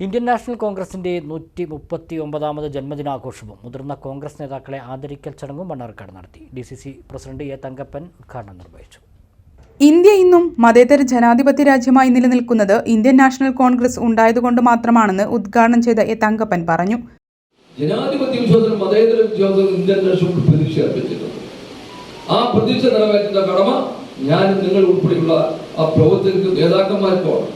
Indian national കോൺഗ്രസിന്റെ നൂറ്റി മുപ്പത്തി ഒമ്പതാമത് ജന്മദിനാഘോഷവും മുതിർന്ന കോൺഗ്രസ് നേതാക്കളെ ആദരിക്കൽ ചടങ്ങും മണ്ണാർക്കാട് നടത്തി. D C C president A Thankappan ഉദ്ഘാടനം നിർവഹിച്ചു. ഇന്ത്യ ഇന്നും മതേതര ജനാധിപത്യ രാജ്യമായി നിലനിൽക്കുന്നത് ഇന്ത്യൻ നാഷണൽ കോൺഗ്രസ് ഉണ്ടായതുകൊണ്ട് മാത്രമാണെന്ന് ഉദ്ഘാടനം ചെയ്ത എ തങ്കപ്പൻ പറഞ്ഞു. ജനാധിപത്യ വിശ്വാസം മതേതര വിശ്വാസം ഇന്ത്യൻ നാഷണൽ പ്രതീക്ഷ അർപ്പിച്ചിട്ടുണ്ട് ആ പ്രതീക്ഷ നിറവേറ്റുന്ന കടമ ഞാൻ നിങ്ങൾ ഉൾപ്പെടെയുള്ള ആ പ്രവർത്തകർക്ക് നേതാക്കന്മാർക്കുമാണ്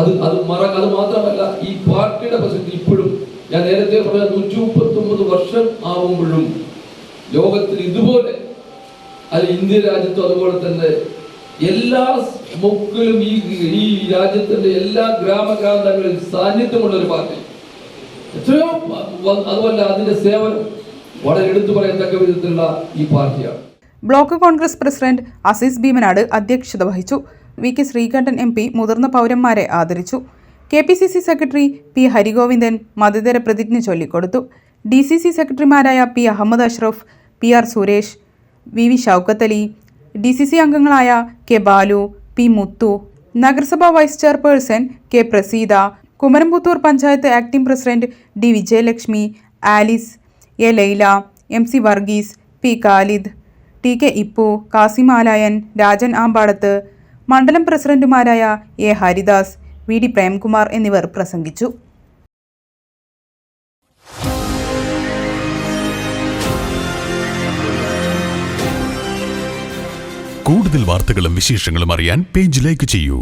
അത് അത് മറക്ക അത് മാത്രമല്ല ഈ പാർട്ടിയുടെ പ്രസക്തി ഇപ്പോഴും. ഞാൻ നേരത്തെ പറഞ്ഞ നൂറ്റി മുപ്പത്തി ഒമ്പത് വർഷം ആവുമ്പോഴും ലോകത്തിൽ ഇതുപോലെ അല്ല ഇന്ത്യ രാജ്യത്തും അതുപോലെ തന്നെ എല്ലാ മുക്കിലും ഈ ഈ രാജ്യത്തിന്റെ എല്ലാ ഗ്രാമഗ്രാന്തങ്ങളിലും സാന്നിധ്യമുള്ള ഒരു പാർട്ടി. എത്രയോ അതുപോലെ അതിന്റെ സേവനം വളരെ എടുത്തു പറയത്തക്ക വിധത്തിലുള്ള ഈ പാർട്ടിയാണ്. ബ്ലോക്ക് കോൺഗ്രസ് പ്രസിഡന്റ് അസീസ് ഭീമനാട് അധ്യക്ഷത വഹിച്ചു. V K Sreekandan M P മുതിർന്ന പൗരന്മാരെ ആദരിച്ചു. K P C C secretary P Harigovindan മതേതര പ്രതിജ്ഞ ചൊല്ലിക്കൊടുത്തു. ഡി സി സി സെക്രട്ടറിമാരായ P Ahammed Ashraf P R Suresh V V Shoukath Ali D C C അംഗങ്ങളായ കെ ബാലു പി മുത്തു നഗരസഭാ vice chairperson K Praseetha Kumaramputhur panchayat acting president D Vijayalakshmi Alice A Laila M C Varghese P Khalid T K Ippu Kasimalayan Rajan Ampadath മണ്ഡലം പ്രസിഡന്റുമാരായ A Haridas V D Premkumar എന്നിവർ പ്രസംഗിച്ചു. കൂടുതൽ വാർത്തകളും വിശേഷങ്ങളും അറിയാൻ page like ചെയ്യൂ.